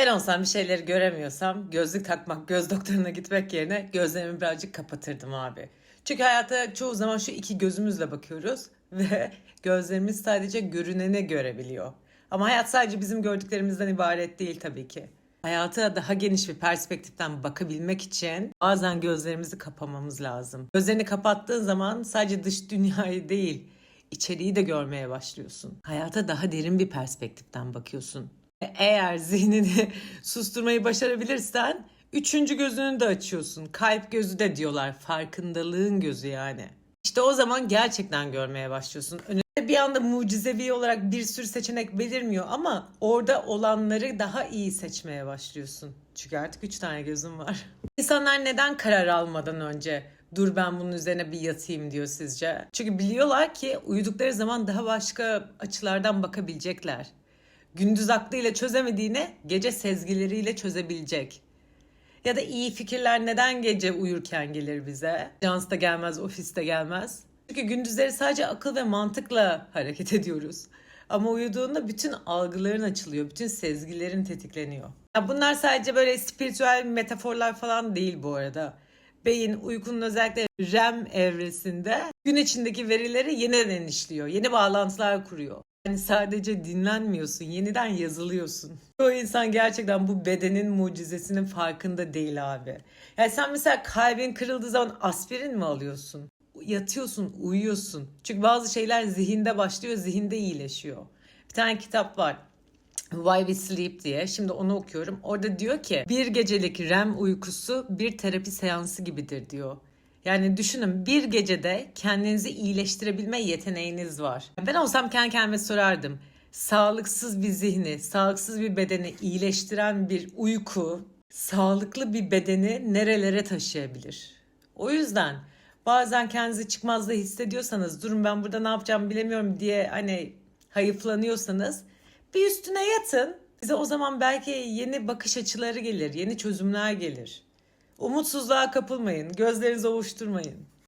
Ben olsam bir şeyleri göremiyorsam gözlük takmak, göz doktoruna gitmek yerine gözlerimi birazcık kapatırdım abi. Çünkü hayata çoğu zaman şu iki gözümüzle bakıyoruz ve gözlerimiz sadece görüneni görebiliyor. Ama hayat sadece bizim gördüklerimizden ibaret değil tabii ki. Hayata daha geniş bir perspektiften bakabilmek için bazen gözlerimizi kapamamız lazım. Gözlerini kapattığın zaman sadece dış dünyayı değil, içeriği de görmeye başlıyorsun. Hayata daha derin bir perspektiften bakıyorsun. Eğer zihnini susturmayı başarabilirsen üçüncü gözünü de açıyorsun. Kalp gözü de diyorlar. Farkındalığın gözü yani. İşte o zaman gerçekten görmeye başlıyorsun. Önünde bir anda mucizevi olarak bir sürü seçenek belirmiyor ama orada olanları daha iyi seçmeye başlıyorsun. Çünkü artık üç tane gözüm var. İnsanlar neden karar almadan önce dur ben bunun üzerine bir yatayım diyor sizce? Çünkü biliyorlar ki uyudukları zaman daha başka açılardan bakabilecekler. Gündüz aklıyla çözemediğini gece sezgileriyle çözebilecek. Ya da iyi fikirler neden gece uyurken gelir bize? Jansta gelmez, ofiste gelmez. Çünkü gündüzleri sadece akıl ve mantıkla hareket ediyoruz. Ama uyuduğunda bütün algıların açılıyor, bütün sezgilerin tetikleniyor. Ya bunlar sadece böyle spiritüel metaforlar falan değil bu arada. Beyin uykunun özellikle REM evresinde gün içindeki verileri yeniden işliyor, yeni bağlantılar kuruyor. Yani sadece dinlenmiyorsun, yeniden yazılıyorsun. Çoğu insan gerçekten bu bedenin mucizesinin farkında değil abi. Yani sen mesela kalbin kırıldığı zaman aspirin mi alıyorsun? Yatıyorsun, uyuyorsun. Çünkü bazı şeyler zihinde başlıyor, zihinde iyileşiyor. Bir tane kitap var. Why We Sleep diye. Şimdi onu okuyorum. Orada diyor ki bir gecelik REM uykusu bir terapi seansı gibidir diyor. Yani düşünün bir gecede kendinizi iyileştirebilme yeteneğiniz var. Ben olsam kendi kendime sorardım. Sağlıksız bir zihni, sağlıksız bir bedeni iyileştiren bir uyku, sağlıklı bir bedeni nerelere taşıyabilir? O yüzden bazen kendinizi çıkmazda hissediyorsanız, durun ben burada ne yapacağım bilemiyorum diye hani hayıflanıyorsanız bir üstüne yatın. Size o zaman belki yeni bakış açıları gelir, yeni çözümler gelir. Umutsuzluğa kapılmayın, gözlerinizi ovuşturmayın.